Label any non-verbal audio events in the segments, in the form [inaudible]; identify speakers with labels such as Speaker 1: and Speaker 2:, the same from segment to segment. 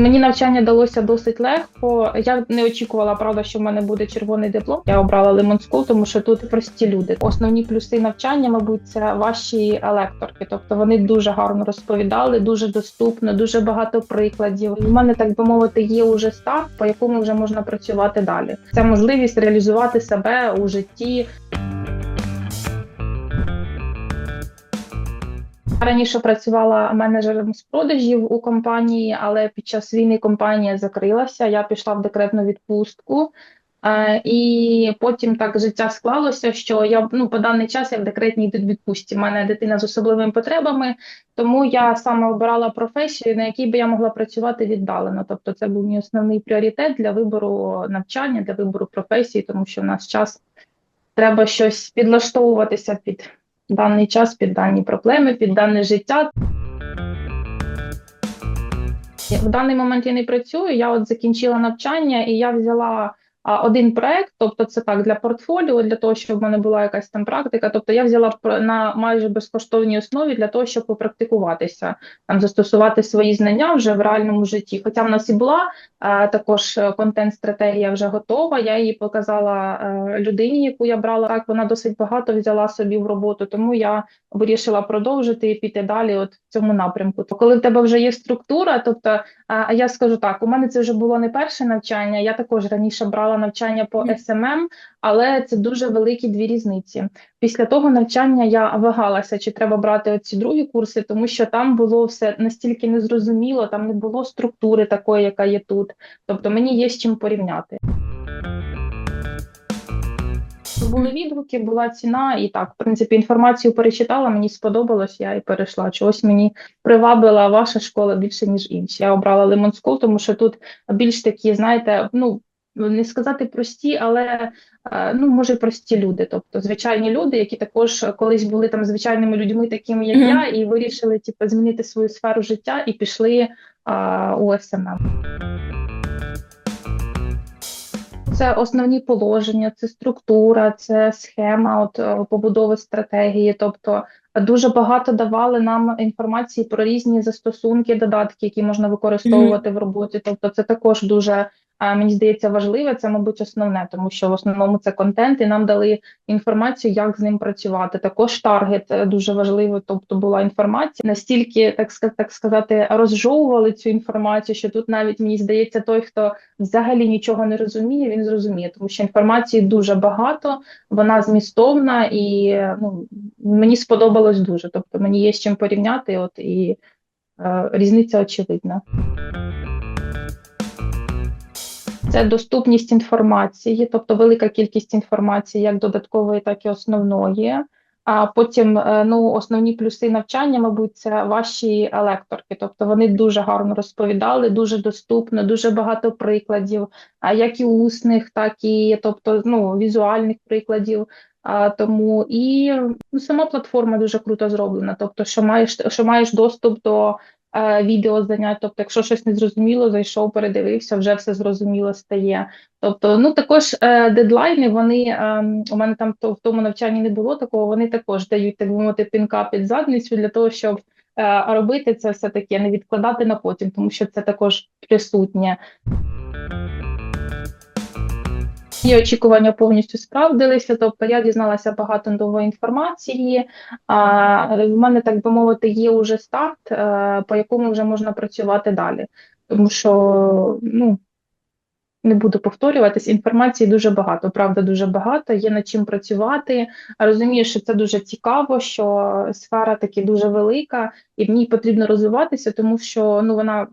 Speaker 1: Мені навчання далося досить легко. Я не очікувала, правда, що в мене буде червоний диплом. Я обрала Lemon School, тому що тут прості люди. Основні плюси навчання, мабуть, це ваші лекторки. Тобто вони дуже гарно розповідали, дуже доступно, дуже багато прикладів. У мене так би мовити, є уже старт, по якому вже можна працювати далі. Це можливість реалізувати себе у житті. Раніше працювала менеджером з продажів у компанії, але під час війни компанія закрилася. Я пішла в декретну відпустку. Е, І потім так життя склалося, що я ну по даний час я в декретній відпустці. У мене дитина з особливими потребами, тому я саме обирала професію, на якій би я могла працювати віддалено. Тобто, це був мій основний пріоритет для вибору навчання, для вибору професії, тому що в нас час треба щось підлаштовуватися під даний час, під дані проблеми, під дане життя. В даний момент я не працюю. Я от закінчила навчання і я взяла один проект, тобто це так для портфоліо, для того, щоб в мене була якась там практика. Тобто я взяла на майже безкоштовній основі для того, щоб попрактикуватися, там застосувати свої знання вже в реальному житті. Хоча в нас і була а, також е, контент-стратегія вже готова. Я її показала е, людині, яку я брала. Так вона досить багато взяла собі в роботу, тому я вирішила продовжити і піти далі. От в цьому напрямку. То коли в тебе вже є структура, тобто а а я скажу так: у мене це вже було не перше навчання. Я також раніше брала навчання по SMM, але це дуже великі дві різниці. Після того навчання я вагалася, чи треба брати оці другі курси, тому що там було все настільки незрозуміло, там не було структури такої, яка є тут. Тобто мені є з чим порівняти. Були відгуки, була ціна, і так, в принципі, інформацію перечитала, мені сподобалось, я і перейшла. Чогось мені привабила ваша школа більше, ніж інші. Я обрала Lemon School, тому що тут більш такі, знаєте, ну не сказати прості, але е, ну може прості люди, тобто звичайні люди, які також колись були там звичайними людьми, такими як
Speaker 2: Мгм.
Speaker 1: я, і вирішили типу, змінити свою сферу життя і пішли а, у СММ. Це основні положення, це структура, це схема от, е, побудови стратегії. Тобто дуже багато давали нам інформації про різні застосунки, додатки, які можна використовувати в роботі. Тобто, це також дуже е, мені здається важливе. Це, мабуть, основне, тому що в основному це контент, і нам дали інформацію, як з ним працювати. Також таргет е, дуже важливо. Тобто була інформація настільки, так так сказати, розжовували цю інформацію, що тут навіть мені здається, той, хто взагалі нічого не розуміє, він зрозуміє, тому що інформації дуже багато, вона змістовна і ну, мені сподобалось дуже. Тобто мені є з чим порівняти, от і е, різниця очевидна. Це доступність інформації, тобто велика кількість інформації, як додаткової, так і основної. А потім е, ну, основні плюси навчання, мабуть, це ваші лекторки. Тобто вони дуже гарно розповідали, дуже доступно, дуже багато прикладів, як і усних, так і тобто, ну, візуальних прикладів. А, тому і ну, сама платформа дуже круто зроблена. Тобто, що маєш, що маєш доступ до відео занять. Тобто, якщо щось не зрозуміло, зайшов, передивився, вже все зрозуміло стає. Тобто, ну також е, дедлайни, вони е, у мене там то, в тому навчанні не було такого. Вони також дають так би мовити пінка під задницю для того, щоб е, робити це все таки, не відкладати на потім, тому що це також присутнє. Її очікування повністю справдилися, тобто я дізналася багато нової інформації. А в мене, так би мовити, є уже старт, е, по якому вже можна працювати далі. Тому що ну, не буду повторюватись, інформації дуже багато, правда, дуже багато, є над чим працювати. Розумію, що це дуже цікаво, що сфера таки дуже велика, і в ній потрібно розвиватися, тому що ну, вона,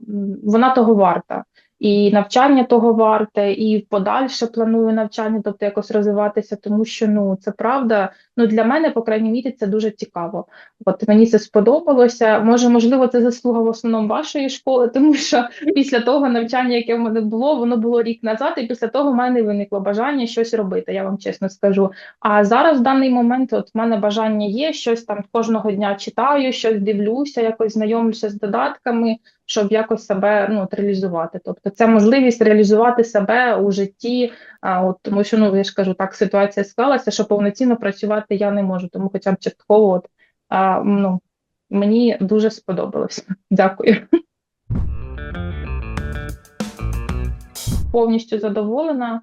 Speaker 1: вона того варта. І навчання того варте, і подальше планую навчання, тобто якось розвиватися, тому що ну це правда. Ну для мене, по крайній мірі, це дуже цікаво. От мені це сподобалося. Може, можливо, це заслуга в основному вашої школи, [laughs] тому що після того навчання, яке в мене було, воно було рік назад, і після того в мене виникло бажання щось робити. Я вам чесно скажу. А зараз в даний момент, от в мене бажання є, щось там кожного дня читаю, щось дивлюся, якось знайомлюся з додатками щоб якось себе ну, от реалізувати. Тобто це можливість реалізувати себе у житті, а, от, тому що ну я ж кажу, так ситуація склалася, що повноцінно працювати я не можу, тому хоча б частково от, а, ну, мені дуже сподобалося. Дякую. повністю задоволена.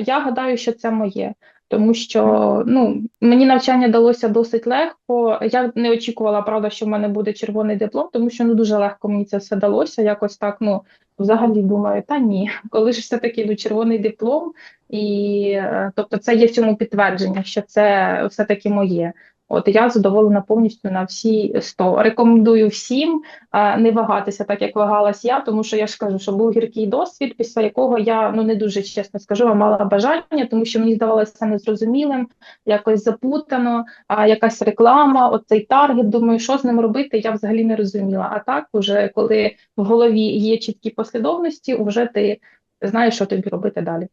Speaker 1: Я гадаю, що це моє, тому що ну, мені навчання далося досить легко. Я не очікувала, правда, що в мене буде червоний диплом, тому що ну дуже легко мені це все далося. Якось так, ну взагалі думаю, та ні, [laughs] коли ж все-таки ну, червоний диплом, і е, тобто це є в цьому підтвердження, що це все-таки моє. От я задоволена повністю на всі 100. Рекомендую всім а, не вагатися, так як вагалась я, тому що я ж кажу, що був гіркий досвід, після якого я ну не дуже чесно скажу, а мала бажання, тому що мені здавалося незрозумілим, якось запутано, а якась реклама, оцей таргет. Думаю, що з ним робити, я взагалі не розуміла. А так, уже коли в голові є чіткі послідовності, вже ти знаєш, що тобі робити далі.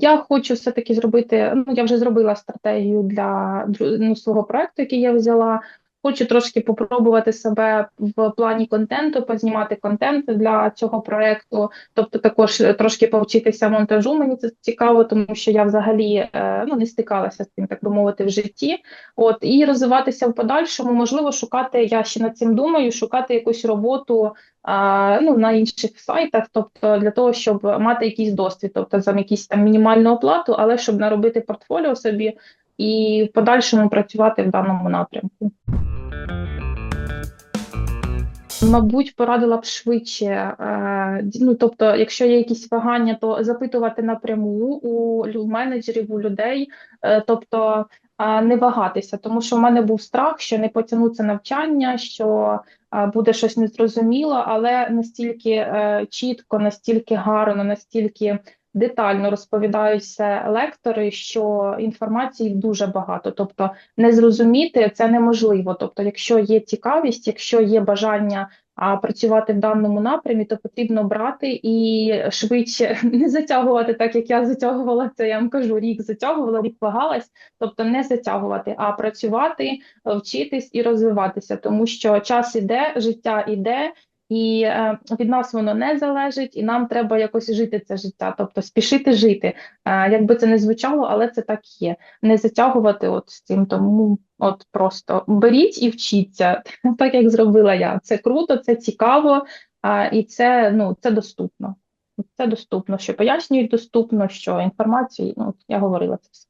Speaker 1: Я хочу все-таки зробити. Ну я вже зробила стратегію для ну, свого проекту, який я взяла. Хочу трошки попробувати себе в плані контенту, познімати контент для цього проекту. Тобто, також е, трошки повчитися монтажу. Мені це цікаво, тому що я взагалі е, ну не стикалася з цим, так би мовити, в житті. От і розвиватися в подальшому, можливо, шукати. Я ще над цим думаю, шукати якусь роботу ну, на інших сайтах, тобто для того, щоб мати якийсь досвід, тобто за якісь там мінімальну оплату, але щоб наробити портфоліо собі і в подальшому працювати в даному напрямку. Мабуть, порадила б швидше. е, Ну, тобто, якщо є якісь вагання, то запитувати напряму у менеджерів, у людей, е, тобто е, не вагатися, тому що в мене був страх, що не потягну це навчання, що буде щось незрозуміло, але настільки чітко, настільки гарно, настільки детально розповідають все лектори, що інформації дуже багато. Тобто, не зрозуміти це неможливо. Тобто, якщо є цікавість, якщо є бажання а, працювати в даному напрямі, то потрібно брати і швидше [laughs] не затягувати, так як я затягувала це. Я вам кажу, рік затягувала, рік вагалась. Тобто не затягувати, а працювати, вчитись і розвиватися, тому що час іде, життя іде. І е, від нас воно не залежить, і нам треба якось жити це життя, тобто спішити жити. Е, як би це не звучало, але це так є. Не затягувати от з цим, тому от просто беріть і вчіться, [laughs] так як зробила я. Це круто, це цікаво, а, і це ну це доступно. Це доступно, що пояснюють доступно, що інформації, ну я говорила це все.